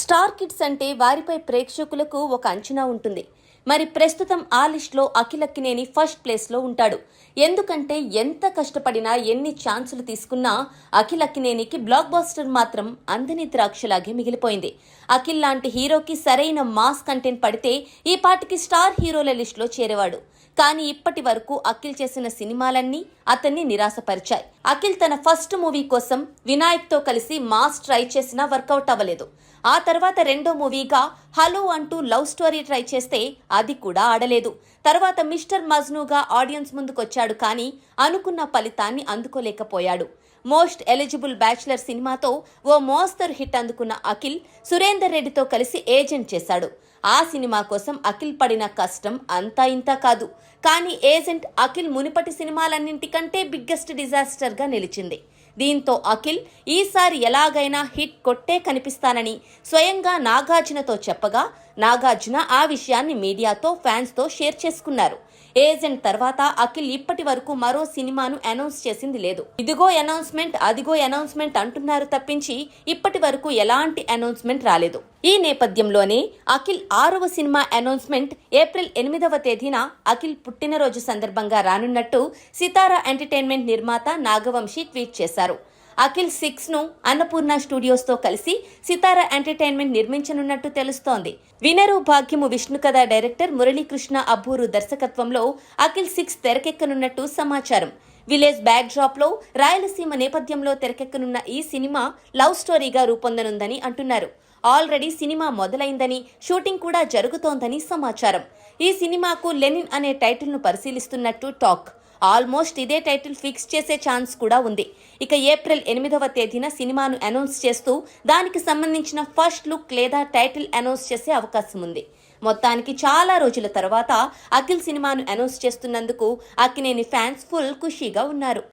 Star kids అంటే వారిపై ప్రేక్షకులకు ఒక అంచనా ఉంటుంది. మరి ప్రస్తుతం ఆ లిస్ట్లో అఖిలక్కినేని ఫస్ట్ ప్లేస్లో ఉంటాడు. ఎందుకంటే ఎంత కష్టపడినా ఎన్ని ఛాన్సులు తీసుకున్నా అఖిలక్కినేనికి బ్లాక్ బాస్టర్ మాత్రం అందని ద్రాక్షలాగే మిగిలిపోయింది. అఖిల్ లాంటి హీరోకి సరైన మాస్ కంటెంట్ పడితే ఈ పాటికి స్టార్ హీరోల లిస్టులో చేరేవాడు. కానీ ఇప్పటి వరకు అఖిల్ చేసిన సినిమాలన్నీ అతన్ని నిరాశపరిచాయి. అఖిల్ తన ఫస్ట్ మూవీ కోసం వినాయక్తో కలిసి మాస్ ట్రై చేసినా వర్కౌట్ అవ్వలేదు. ఆ తర్వాత రెండో మూవీగా హలో అంటూ లవ్ స్టోరీ ట్రై చేస్తే అది కూడా ఆడలేదు. తర్వాత మిస్టర్ మజ్నూగా ఆడియన్స్ ముందుకొచ్చాడు కానీ అనుకున్న ఫలితాన్ని అందుకోలేకపోయాడు. మోస్ట్ ఎలిజిబుల్ బ్యాచులర్ సినిమాతో ఓ మోస్తరు హిట్ అందుకున్న అఖిల్ సురేందర్ రెడ్డితో కలిసి ఏజెంట్ చేశాడు. ఆ సినిమా కోసం అఖిల్ పడిన కష్టం అంతా ఇంత కాదు. కానీ ఏజెంట్ అఖిల్ మునిపటి సినిమాలన్నింటికంటే బిగ్గెస్ట్ డిజాస్టర్గా నిలిచింది. దీంతో అఖిల్ ఈసారి ఎలాగైనా హిట్ కొట్టే కనిపిస్తానని స్వయంగా నాగార్జునతో చెప్పగా నాగార్జున ఆ విషయాన్ని మీడియాతో ఫ్యాన్స్తో షేర్ చేసుకున్నారు. ఏజెంట్ తర్వాత అఖిల్ ఇప్పటి వరకు మరో సినిమాను అనౌన్స్ చేసింది లేదు. ఇదిగో అనౌన్స్మెంట్ అదిగో అనౌన్స్మెంట్ అంటున్నారు తప్పించి ఇప్పటి వరకు ఎలాంటి అనౌన్స్మెంట్ రాలేదు. ఈ నేపథ్యంలోనే అఖిల్ ఆరవ సినిమా అనౌన్స్మెంట్ ఏప్రిల్ ఎనిమిదవ తేదీన అఖిల్ పుట్టినరోజు సందర్భంగా రానున్నట్టు సితారా ఎంటర్టైన్మెంట్ నిర్మాత నాగవంశి ట్వీట్ చేశారు. అఖిల్ సిక్స్ను అన్నపూర్ణ స్టూడియోస్తో కలిసి సితారా ఎంటర్టైన్మెంట్ నిర్మించనున్నట్టు తెలుస్తోంది. వినరు భాగ్యము విష్ణు కథ డైరెక్టర్ మురళీకృష్ణ అబ్బూరు దర్శకత్వంలో అఖిల్ సిక్స్ తెరకెక్కనున్నట్టు సమాచారం. విలేజ్ బ్యాక్ డ్రాప్లో రాయలసీమ నేపథ్యంలో తెరకెక్కనున్న ఈ సినిమా లవ్ స్టోరీగా రూపొందనుందని అంటున్నారు. ఆల్రెడీ సినిమా మొదలైందని షూటింగ్ కూడా జరుగుతోందని సమాచారం. ఈ సినిమాకు లెనిన్ అనే టైటిల్ను పరిశీలిస్తున్నట్టు టాక్. ఆల్మోస్ట్ ఇదే టైటిల్ ఫిక్స్ చేసే ఛాన్స్ కూడా ఉంది. ఇక ఏప్రిల్ ఎనిమిదవ తేదీన సినిమాను అనౌన్స్ చేస్తూ దానికి సంబంధించిన ఫస్ట్ లుక్ లేదా టైటిల్ అనౌన్స్ చేసే అవకాశం ఉంది. మొత్తానికి చాలా రోజుల తర్వాత అఖిల్ సినిమాను అనౌన్స్ చేస్తున్నందుకు అక్కినేని ఫ్యాన్స్ ఫుల్ ఖుషీగా ఉన్నారు.